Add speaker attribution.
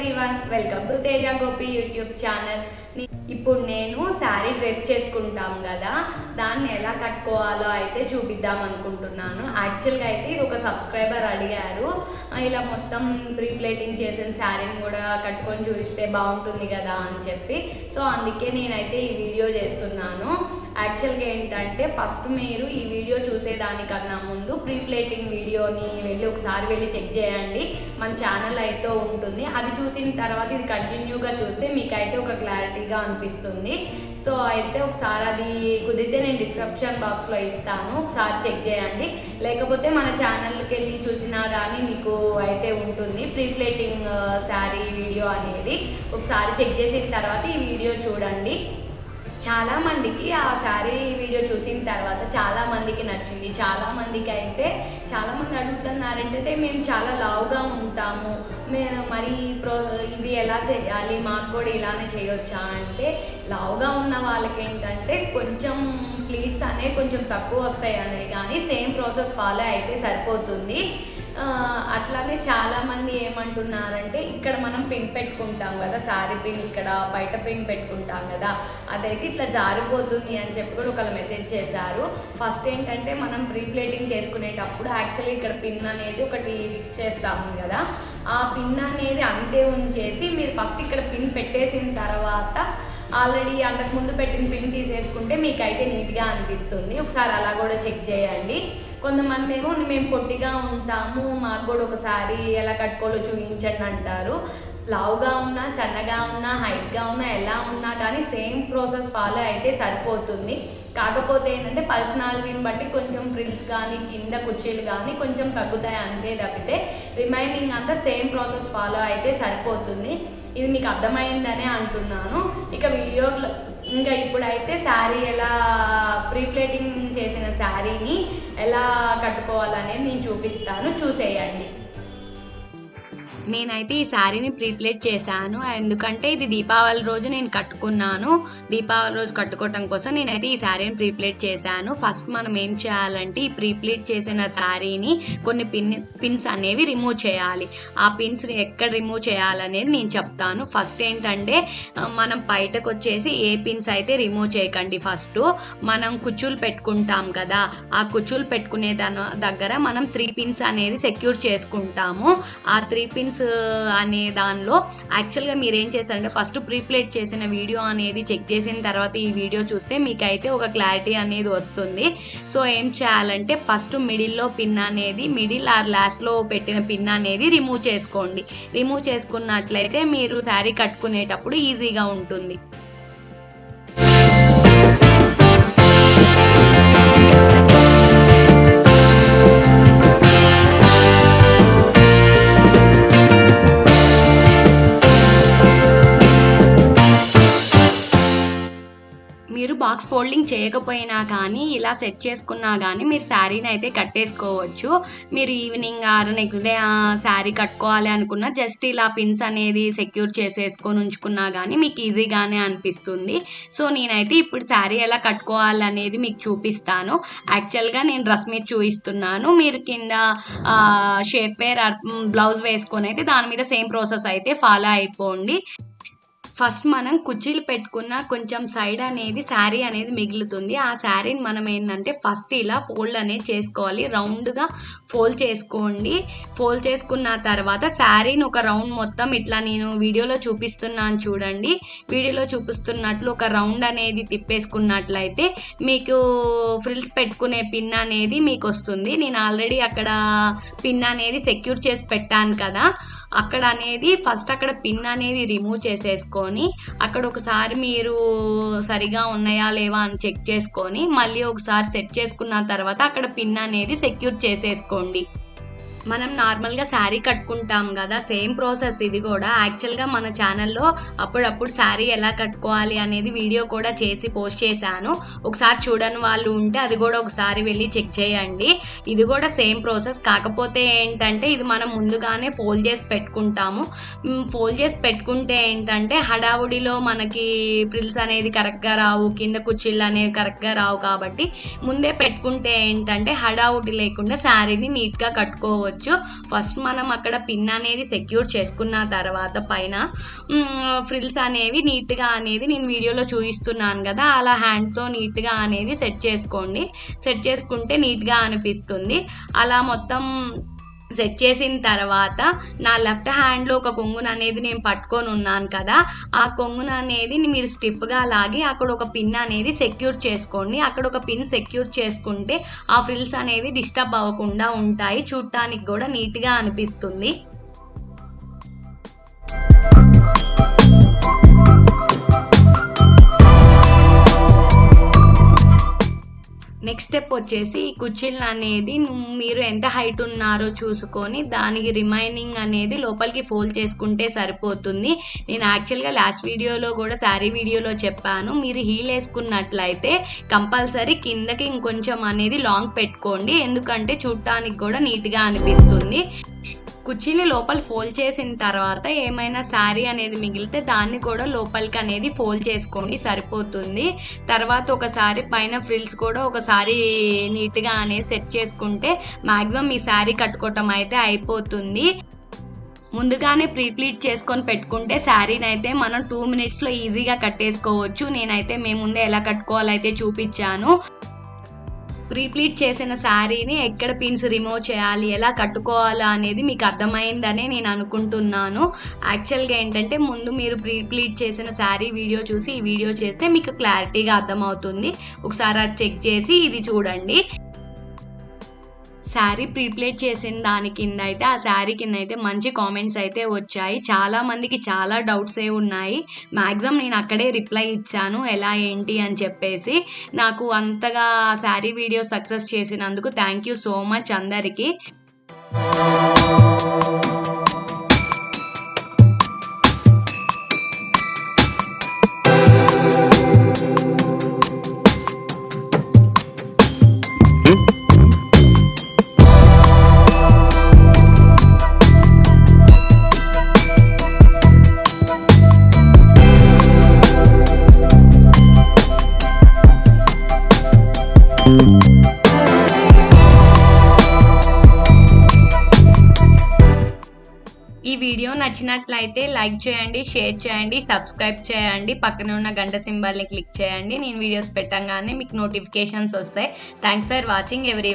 Speaker 1: everyone, welcome to Teja Gopi YouTube channel. ఇప్పుడు నేను sari drape చేసుకుంటాం కదా దాన్ని ఎలా కట్టుకోవాలో అయితే చూపిద్దాం అనుకుంటున్నాను. యాక్చువల్గా అయితే ఇది ఒక సబ్స్క్రైబర్ అడిగారు. ఇలా మొత్తం ప్రీప్లేటింగ్ చేసిన శారీని కూడా కట్టుకొని చూపిస్తే బాగుంటుంది కదా అని చెప్పి. సో అందుకే నేనైతే ఈ వీడియో చేస్తున్నాను. యాక్చువల్గా ఏంటంటే ఫస్ట్ మీరు ఈ వీడియో చూసేదానికన్నా ముందు ప్రీ ప్లేటింగ్ వీడియోని వెళ్ళి ఒకసారి వెళ్ళి చెక్ చేయండి. మన ఛానల్ అయితే ఉంటుంది. అది చూసిన తర్వాత ఇది కంటిన్యూగా చూస్తే మీకైతే ఒక క్లారిటీ హ్యాపీగా అనిపిస్తుంది. సో అయితే ఒకసారి అది కుదిరితే నేను డిస్క్రిప్షన్ బాక్స్లో ఇస్తాను. ఒకసారి చెక్ చేయండి. లేకపోతే మన ఛానల్కి వెళ్ళి చూసినా కానీ మీకు అయితే ఉంటుంది. ప్రీ ప్లేటింగ్ శారీ వీడియో అనేది. ఒకసారి చెక్ చేసిన తర్వాత ఈ వీడియో చూడండి. చాలా మందికి ఆ శారీ వీడియో చూసిన తర్వాత చాలా మందికి నచ్చింది. చాలా మందికి అయితే చాలా మంది అడుగుతున్నారంటే మేము చాలా లావుగా ఉంటాము. మేము మరి ప్రో ఇది ఎలా చేయాలి? మాకు కూడా ఇలానే చేయొచ్చా? అంటే లావుగా ఉన్న వాళ్ళకి ఏంటంటే కొంచెం ప్లీట్స్ అనేవి కొంచెం తక్కువ వస్తాయి అనేవి కానీ సేమ్ ప్రాసెస్ ఫాలో అయితే సరిపోతుంది. అట్లానే చాలామంది ఏమంటున్నారంటే ఇక్కడ మనం పిన్ పెట్టుకుంటాం కదా సారీ పిన్ ఇక్కడ బయట పిన్ పెట్టుకుంటాం కదా అదైతే ఇట్లా జారిపోతుంది అని చెప్పి కూడా ఒకళ్ళు మెసేజ్ చేశారు. ఫస్ట్ ఏంటంటే మనం ప్రీప్లేటింగ్ చేసుకునేటప్పుడు యాక్చువల్లీ ఇక్కడ పిన్ అనేది ఒకటి ఫిక్స్ చేస్తాము కదా ఆ పిన్ అనేది అంతే ఉంచేసి మీరు ఫస్ట్ ఇక్కడ పిన్ పెట్టేసిన తర్వాత ఆల్రెడీ అంతకుముందు పెట్టిన పిన్ తీసేసుకుంటే మీకు అయితే నీట్గా అనిపిస్తుంది. ఒకసారి అలా కూడా చెక్ చేయండి. కొంతమంది ఏమో మేము పొట్టిగా ఉంటాము మాకు కూడా ఒకసారి ఎలా కట్టుకోవాలో చూపించండి అంటారు. లావుగా ఉన్నా సన్నగా ఉన్నా హైట్గా ఉన్నా ఎలా ఉన్నా కానీ సేమ్ ప్రాసెస్ ఫాలో అయితే సరిపోతుంది. కాకపోతే ఏంటంటే పర్సనాలిటీని బట్టి కొంచెం ఫ్రిల్స్ కానీ కింద కుర్చీలు కానీ కొంచెం తగ్గుతాయి అంతే తప్పితే రిమైనింగ్ అంతా సేమ్ ప్రాసెస్ ఫాలో అయితే సరిపోతుంది. ఇది మీకు అర్థమైందనే అంటున్నాను. ఇక వీడియోలో ఇంకా ఇప్పుడైతే శారీ ఎలా ప్రీప్లేటింగ్ చేసిన శారీని ఎలా కట్టుకోవాలనేది నేను చూపిస్తాను. చూసేయండి. నేనైతే ఈ శారీని ప్రీప్లేట్ చేశాను. ఎందుకంటే ఇది దీపావళి రోజు నేను కట్టుకున్నాను. దీపావళి రోజు కట్టుకోవటం కోసం నేనైతే ఈ శారీని ప్రీప్లేట్ చేశాను. ఫస్ట్ మనం ఏం చేయాలంటే ఈ ప్రీప్లేట్ చేసిన శారీని కొన్ని పిన్ పిన్స్ అనేవి రిమూవ్ చేయాలి. ఆ పిన్స్ ఎక్కడ రిమూవ్ చేయాలనేది నేను చెప్తాను. ఫస్ట్ ఏంటంటే మనం బయటకు వచ్చేసి ఏ పిన్స్ అయితే రిమూవ్ చేయకండి ఫస్ట్. మనం కుచ్చులు పెట్టుకుంటాం కదా ఆ కుచ్చులు పెట్టుకునే దాని దగ్గర మనం త్రీ పిన్స్ అనేది సెక్యూర్ చేసుకుంటాము. ఆ త్రీ పిన్స్ అనే దానిలో యాక్చువల్గా మీరు ఏం చేశారంటే ఫస్ట్ ప్రీప్లేట్ చేసిన వీడియో అనేది చెక్ చేసిన తర్వాత ఈ వీడియో చూస్తే మీకైతే ఒక క్లారిటీ అనేది వస్తుంది. సో ఏం చేయాలంటే ఫస్ట్ మిడిల్లో పిన్ అనేది మిడిల్ ఆర్ లాస్ట్లో పెట్టిన పిన్ అనేది రిమూవ్ చేసుకోండి. రిమూవ్ చేసుకున్నట్లయితే మీరు శారీ కట్టుకునేటప్పుడు ఈజీగా ఉంటుంది. బాక్స్ ఫోల్డింగ్ చేయకపోయినా కానీ ఇలా సెట్ చేసుకున్నా కానీ మీరు శారీని అయితే కట్టేసుకోవచ్చు. మీరు evening or next day sari కట్టుకోవాలి అనుకున్న జస్ట్ ఇలా పిన్స్ అనేది సెక్యూర్ చేసేసుకొని ఉంచుకున్నా కానీ మీకు ఈజీగానే అనిపిస్తుంది. సో నేనైతే ఇప్పుడు శారీ ఎలా కట్టుకోవాలి అనేది మీకు చూపిస్తాను. యాక్చువల్గా నేను డ్రెస్ మీద చూపిస్తున్నాను. మీరు కింద షేప్ వేర్ బ్లౌజ్ వేసుకొని అయితే దాని మీద సేమ్ ప్రాసెస్ అయితే ఫాలో అయిపోండి. ఫస్ట్ మనం కుర్చీలు పెట్టుకున్న కొంచెం సైడ్ అనేది శారీ అనేది మిగులుతుంది. ఆ శారీని మనం ఏంటంటే ఫస్ట్ ఇలా ఫోల్డ్ అనేది చేసుకోవాలి. రౌండ్గా ఫోల్డ్ చేసుకోండి. ఫోల్డ్ చేసుకున్న తర్వాత శారీని ఒక రౌండ్ మొత్తం ఇట్లా నేను వీడియోలో చూపిస్తున్నాను చూడండి. వీడియోలో చూపిస్తున్నట్లు ఒక రౌండ్ అనేది తిప్పేసుకున్నట్లయితే మీకు ఫ్రిల్స్ పెట్టుకునే పిన్ అనేది మీకు వస్తుంది. నేను ఆల్రెడీ అక్కడ పిన్ అనేది సెక్యూర్ చేసి పెట్టాను కదా. అక్కడ అనేది ఫస్ట్ అక్కడ పిన్ అనేది రిమూవ్ చేసుకొని అక్కడ ఒకసారి మీరు సరిగా ఉన్నాయా లేవా అని చెక్ చేసుకొని మళ్ళీ ఒకసారి సెట్ చేసుకున్న తర్వాత అక్కడ పిన్ అనేది సెక్యూర్ చేసేసుకోండి. మనం నార్మల్గా శారీ కట్టుకుంటాం కదా సేమ్ ప్రాసెస్ ఇది కూడా. యాక్చువల్గా మన ఛానల్లో అప్పుడప్పుడు శారీ ఎలా కట్టుకోవాలి అనేది వీడియో కూడా చేసి పోస్ట్ చేశాను. ఒకసారి చూడని వాళ్ళు ఉంటే అది కూడా ఒకసారి వెళ్ళి చెక్ చేయండి. ఇది కూడా సేమ్ ప్రాసెస్ కాకపోతే ఏంటంటే ఇది మనం ముందుగానే ఫోల్డ్ చేసి పెట్టుకుంటాము. ఫోల్డ్ చేసి పెట్టుకుంటే ఏంటంటే హడావుడిలో మనకి ప్రిల్స్ అనేది కరెక్ట్గా రావు కింద కుర్చీలు అనేవి కరెక్ట్గా రావు కాబట్టి ముందే పెట్టుకుంటే ఏంటంటే హడావుడి లేకుండా శారీని నీట్గా కట్టుకోవచ్చు. చేసుకోవచ్చు. ఫస్ట్ మనం అక్కడ పిన్ అనేది సెక్యూర్ చేసుకున్న తర్వాత పైన ఫ్రిల్స్ అనేవి నీట్గా అనేది నేను వీడియోలో చూపిస్తున్నాను కదా అలా హ్యాండ్తో నీట్గా అనేది సెట్ చేసుకోండి. సెట్ చేసుకుంటే నీట్గా అనిపిస్తుంది. అలా మొత్తం సెట్ చేసిన తర్వాత నా లెఫ్ట్ హ్యాండ్లో ఒక కొంగున అనేది నేను పట్టుకొని ఉన్నాను కదా ఆ కొంగున అనేది మీరు స్టిఫ్గా లాగి అక్కడ ఒక పిన్ అనేది సెక్యూర్ చేసుకోండి. అక్కడ ఒక పిన్ సెక్యూర్ చేసుకుంటే ఆ ఫ్రిల్స్ అనేది డిస్టర్బ్ అవ్వకుండా ఉంటాయి. చూడటానికి కూడా నీట్గా అనిపిస్తుంది. నెక్స్ట్ స్టెప్ వచ్చేసి ఈ కుర్చీలు అనేది మీరు ఎంత హైట్ ఉన్నారో చూసుకొని దానికి రిమైనింగ్ అనేది లోపలికి ఫోల్డ్ చేసుకుంటే సరిపోతుంది. నేను యాక్చువల్గా లాస్ట్ వీడియోలో కూడా శారీ వీడియోలో చెప్పాను. మీరు హీల్ వేసుకున్నట్లయితే కంపల్సరీ కిందకి ఇంకొంచెం అనేది లాంగ్ పెట్టుకోండి. ఎందుకంటే చూడటానికి కూడా నీట్గా అనిపిస్తుంది. కుర్చీని లోపల ఫోల్డ్ చేసిన తర్వాత ఏమైనా శారీ అనేది మిగిలితే దాన్ని కూడా లోపలికి అనేది ఫోల్డ్ చేసుకోండి సరిపోతుంది. తర్వాత ఒకసారి పైన ఫ్రిల్స్ కూడా ఒకసారి నీట్గా అనేది సెట్ చేసుకుంటే మ్యాక్సిమం ఈ శారీ కట్టుకోవటం అయితే అయిపోతుంది. ముందుగానే ప్రీప్లీట్ చేసుకొని పెట్టుకుంటే శారీని అయితే మనం టూ మినిట్స్లో ఈజీగా కట్టేసుకోవచ్చు. నేనైతే మేము ముందే ఎలా కట్టుకోవాలైతే చూపించాను. ప్రీప్లీట్ చేసిన శారీని ఎక్కడ పిన్స్ రిమూవ్ చేయాలి ఎలా కట్టుకోవాలా అనేది మీకు అర్థమైందనే నేను అనుకుంటున్నాను. యాక్చువల్గా ఏంటంటే ముందు మీరు ప్రీప్లీట్ చేసిన శారీ వీడియో చూసి ఈ వీడియో చేస్తే మీకు క్లారిటీగా అర్థమవుతుంది. ఒకసారి అది చెక్ చేసి ఇది చూడండి. శారీ ప్రీప్లేట్ చేసిన దాని కింద అయితే ఆ శారీ కింద అయితే మంచి కామెంట్స్ అయితే వచ్చాయి. చాలా మందికి చాలా డౌట్స్ ఏ ఉన్నాయి. మ్యాక్సిమం నేను అక్కడే రిప్లై ఇచ్చాను ఎలా ఏంటి అని చెప్పేసి. నాకు అంతగా శారీ వీడియో సక్సెస్ చేసినందుకు థ్యాంక్ యూ సో మచ్ అందరికీ. ఈ వీడియో నచ్చినట్లయితే లైక్ చేయండి షేర్ చేయండి సబ్స్క్రైబ్ చేయండి. పక్కన ఉన్న గంట సింబల్ని క్లిక్ చేయండి. నేను వీడియోస్ పెట్టంగానే మీకు నోటిఫికేషన్స్ వస్తాయి. Thanks for watching every